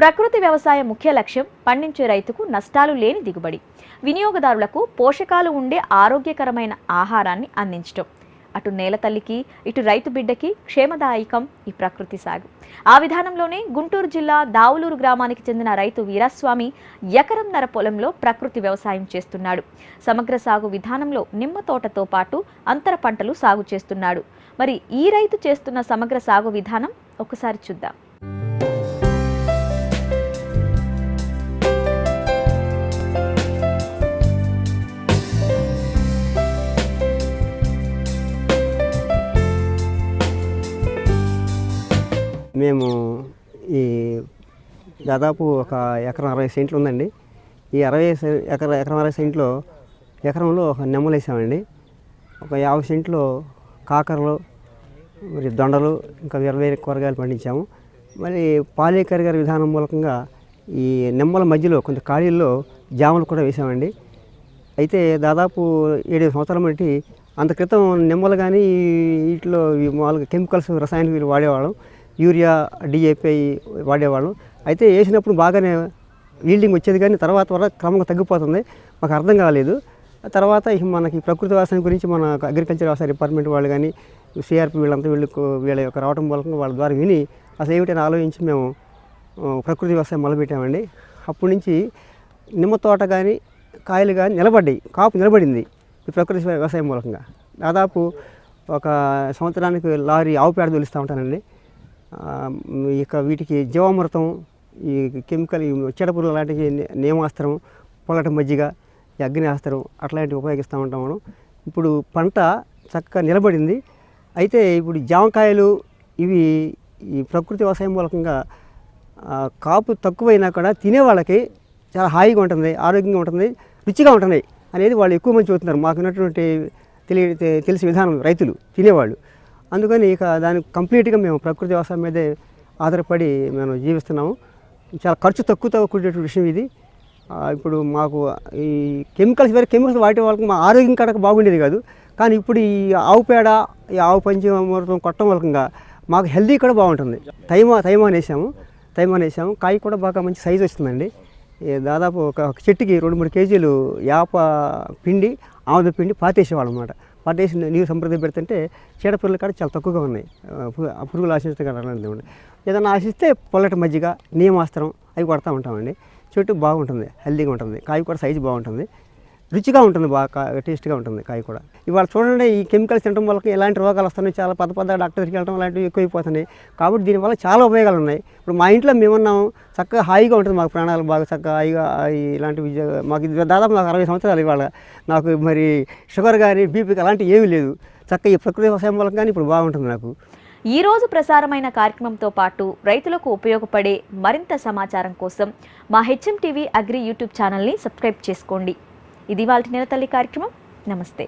ప్రకృతి వ్యవసాయ ముఖ్య లక్ష్యం పండించే రైతుకు నష్టాలు లేని దిగుబడి. వినియోగదారులకు పోషకాలు ఉండే ఆరోగ్యకరమైన ఆహారాన్ని అందించడం అటు నేల తల్లికి ఇటు రైతు బిడ్డకి క్షేమదాయకం ఈ ప్రకృతి సాగు. ఆ విధానంలోనే గుంటూరు జిల్లా దావులూరు గ్రామానికి చెందిన రైతు వీరస్వామి ఎకరంన్నర పొలంలో ప్రకృతి వ్యవసాయం చేస్తున్నాడు. సమగ్ర సాగు విధానంలో నిమ్మ తోటతో పాటు అంతర పంటలు సాగు చేస్తున్నాడు. మరి ఈ రైతు చేస్తున్న సమగ్ర సాగు విధానం ఒకసారి చూద్దాం. మేము ఈ దాదాపు ఒక ఎకరం అరవై సెంట్లు ఉందండి. ఈ అరవై ఎకర ఎకరం అరవై సెంట్లో ఎకరంలో ఒక నెమ్మలు వేసామండి. ఒక యాభై సెంట్లో కాకరలు మరి దొండలు ఇంకా వేరే వేరే కూరగాయలు పండించాము. మరి పాలేకర్ గారి విధానం మూలకంగా ఈ నెమ్మల మధ్యలో కొంత ఖాళీల్లో జాములు కూడా వేసామండి. అయితే దాదాపు ఏడు సంవత్సరాల బట్టి అంత క్రితం నిమ్మలు కానీ వీటిలో మామూలుగా కెమికల్స్ రసాయనిక వీళ్ళు వాడేవాళ్ళం. యూరియా డిఏపీ వాడేవాళ్ళం. అయితే వేసినప్పుడు బాగానే ఈల్డింగ్ వచ్చేది కానీ తర్వాత వల్ల క్రమంగా తగ్గిపోతుంది. మాకు అర్థం కాలేదు. తర్వాత మనకి ప్రకృతి వ్యవసాయం గురించి మన అగ్రికల్చర్ వ్యవసాయ డిపార్ట్మెంట్ వాళ్ళు కానీ సిఆర్పి వీళ్ళంతా వీళ్ళు వీళ్ళ యొక్క రావడం మూలంగా వాళ్ళ ద్వారా విని అసలు ఏమిటని ఆలోచించి మేము ప్రకృతి వ్యవసాయం మొదలుపెట్టామండి. అప్పటి నుంచి నిమ్మ తోట కానీ కాయలు కానీ నిలబడ్డాయి. కాపు నిలబడింది ఈ ప్రకృతి వ్యవసాయం మూలకంగా దాదాపు ఒక సంవత్సరానికి లారీ ఆవు పేడ తొలిస్తూ ఉంటానండి. ఇక వీటికి జీవామృతం ఈ కెమికల్ చెడపురుగు లాంటివి నియమాస్త్రం నేమాస్త్రం పొలట మజ్జిగ ఈ అగ్నియాస్త్రం అట్లాంటివి ఉపయోగిస్తూ ఉంటాం మనం. ఇప్పుడు పంట చక్కగా నిలబడింది. అయితే ఇప్పుడు జామకాయలు ఇవి ఈ ప్రకృతి వ్యవసాయం మూలకంగా కాపు తక్కువైనా కూడా తినే వాళ్ళకి చాలా హాయిగా ఉంటుంది ఆరోగ్యంగా ఉంటుంది రుచిగా ఉంటున్నాయి అనేది వాళ్ళు ఎక్కువ మంది చూస్తున్నారు. మాకు ఉన్నటువంటి తెలియ తె- తెలిసిన విధానం రైతులు తినేవాళ్ళు. అందుకని ఇక దానికి కంప్లీట్గా మేము ప్రకృతి వ్యవసాయం మీదే ఆధారపడి మేము జీవిస్తున్నాము. చాలా ఖర్చు తక్కువతో కూడేటువంటి విషయం ఇది. ఇప్పుడు మాకు ఈ కెమికల్స్ వేరే కెమికల్స్ వాడే వాళ్ళకి మా ఆరోగ్యం కడక బాగుండేది కాదు. కానీ ఇప్పుడు ఈ ఆవు పేడ ఈ ఆవు పంచమృతం కొట్టడం మూలకంగా మాకు హెల్దీ కూడా బాగుంటుంది. తైమా తైమాన్ వేసాము తైమాన్ వేసాము కాయ కూడా బాగా మంచి సైజు వస్తుందండి. దాదాపు ఒక చెట్టుకి రెండు మూడు కేజీలు యాప పిండి ఆముద పిండి పాతేసేవాళ్ళం పట్టేసి నీరు సంప్రదాయం పెడుతుంటే చీడపురుగులు కాడ చాలా తక్కువగా ఉన్నాయి. పురుగులు ఆశిస్తే కదా ఏదైనా ఆశిస్తే పొల్లటి మజ్జిగ నియమాస్త్రం అవి కొడతా ఉంటామండి. చెట్టు బాగుంటుంది హెల్దీగా ఉంటుంది. కాయ కూడా సైజు బాగుంటుంది. రుచిగా ఉంటుంది బాగా టేస్ట్గా ఉంటుంది కాయ కూడా. ఇవాళ చూడండి ఈ కెమికల్స్ తినడం వల్ల ఎలాంటి రోగాలు వస్తున్నాయి చాలా పెద్ద పెద్ద డాక్టర్ దగ్గరికి వెళ్ళడం అలాంటివి ఎక్కువైపోతున్నాయి. కాబట్టి దీనివల్ల చాలా ఉపయోగాలు ఉన్నాయి. ఇప్పుడు మా ఇంట్లో మేమున్నాం చక్కగా హాయిగా ఉంటుంది మాకు ప్రాణాలు బాగా చక్కగా హాయిగా ఇలాంటివి మాకు దాదాపు నాకు అరవై సంవత్సరాలు ఇవాళ. నాకు మరి షుగర్ కానీ బీపీకి అలాంటివి ఏమీ లేదు. చక్కగా ఈ ప్రకృతి వ్యవసాయం వల్ల కానీ ఇప్పుడు బాగుంటుంది నాకు. ఈ రోజు ప్రసారమైన కార్యక్రమంతో పాటు రైతులకు ఉపయోగపడే మరింత సమాచారం కోసం మా హెచ్ఎం టీవీ అగ్రి యూట్యూబ్ ఛానల్ని సబ్స్క్రైబ్ చేసుకోండి. ఇది వాళ్ళ నెల తల్లి కార్యక్రమం. నమస్తే.